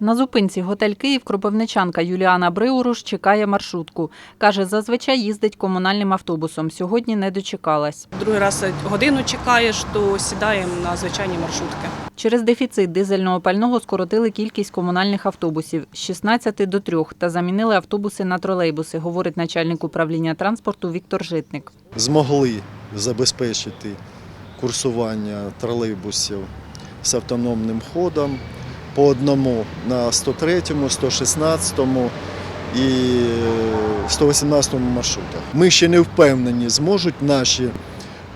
На зупинці готель Київ кропивничанка Юліана Бриуруш чекає маршрутку. Каже, зазвичай їздить комунальним автобусом. Сьогодні не дочекалась. Другий раз годину чекаєш, то сідаємо на звичайні маршрутки. Через дефіцит дизельного пального скоротили кількість комунальних автобусів з 16 до 3 та замінили автобуси на тролейбуси, говорить начальник управління транспорту Віктор Житник. змогли забезпечити курсування тролейбусів з автономним ходом по одному на 103, 116 і 118 маршрутах. Ми ще не впевнені, зможуть наші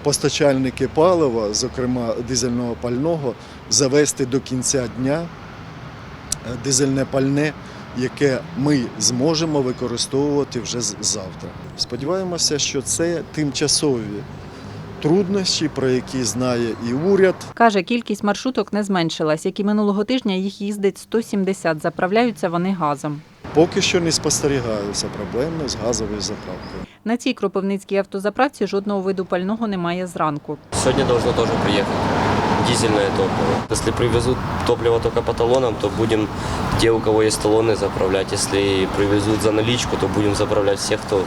постачальники палива, зокрема дизельного пального, завести до кінця дня е, дизельне пальне, яке ми зможемо використовувати вже завтра. Сподіваємося, що це тимчасові труднощі, про які знає і уряд, Каже, кількість маршруток не зменшилась, як і минулого тижня їх їздить 170, заправляються вони газом. поки що не спостерігаються проблеми з газовою заправкою. На цій кропивницькій автозаправці жодного виду пального немає зранку. Сегодня должно тоже приехать дизельное топливо. Если привезут топливо только по талонам, то будем те, у кого есть талоны, заправлять. Если привезут за наличку, то будем заправлять всех, кто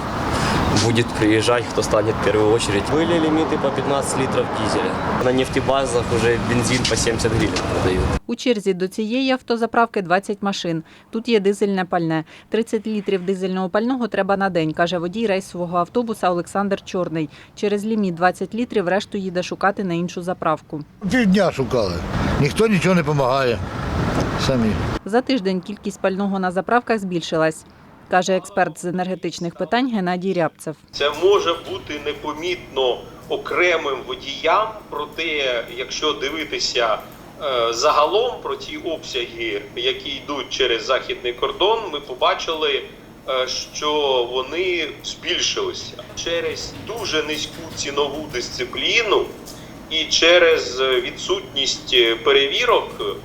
будет приезжать, кто станет в первую очередь. Были лимиты по 15 литров дизеля. На нефтебазах уже бензин по 70 гривен продают. У черзі до цієї автозаправки 20 машин. Тут є дизельне пальне. 30 літрів дизельного пального треба на день, каже водій рейсового автобуса Олександр Чорний. Через ліміт 20 літрів решту їде шукати на іншу заправку. Півдня шукали. Ніхто нічого не допомагає. Самі. За тиждень кількість пального на заправках збільшилась, каже експерт з енергетичних питань Геннадій Рябцев. Це може бути непомітно окремим водіям, проте, якщо дивитися е, загалом про ті обсяги, які йдуть через західний кордон, ми побачили, е, що вони збільшилися через дуже низьку цінову дисципліну і через відсутність перевірок.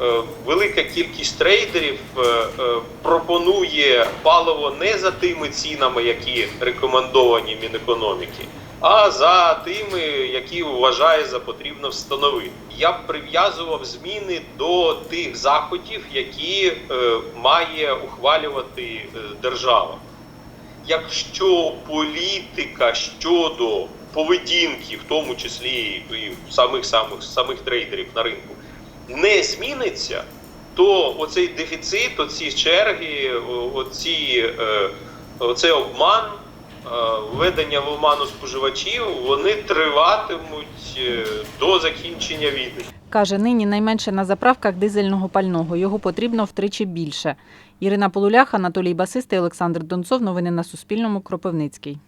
Е, Велика кількість трейдерів е, е, пропонує паливо не за тими цінами, які рекомендовані Мінекономіки, а за тими, які вважає за потрібно встановити. Я б прив'язував зміни до тих заходів, які має ухвалювати держава. Якщо політика щодо поведінки, в тому числі і самих самих самих трейдерів на ринку, не зміниться, то оцей дефіцит, оці черги, оці, е, оцей обман, е, введення в оману споживачів, вони триватимуть е, до закінчення війни. Каже, нині найменше на заправках дизельного пального. Його потрібно втричі більше. Ірина Полулях, Анатолій Басистий, Олександр Донцов. Новини на Суспільному. Кропивницький.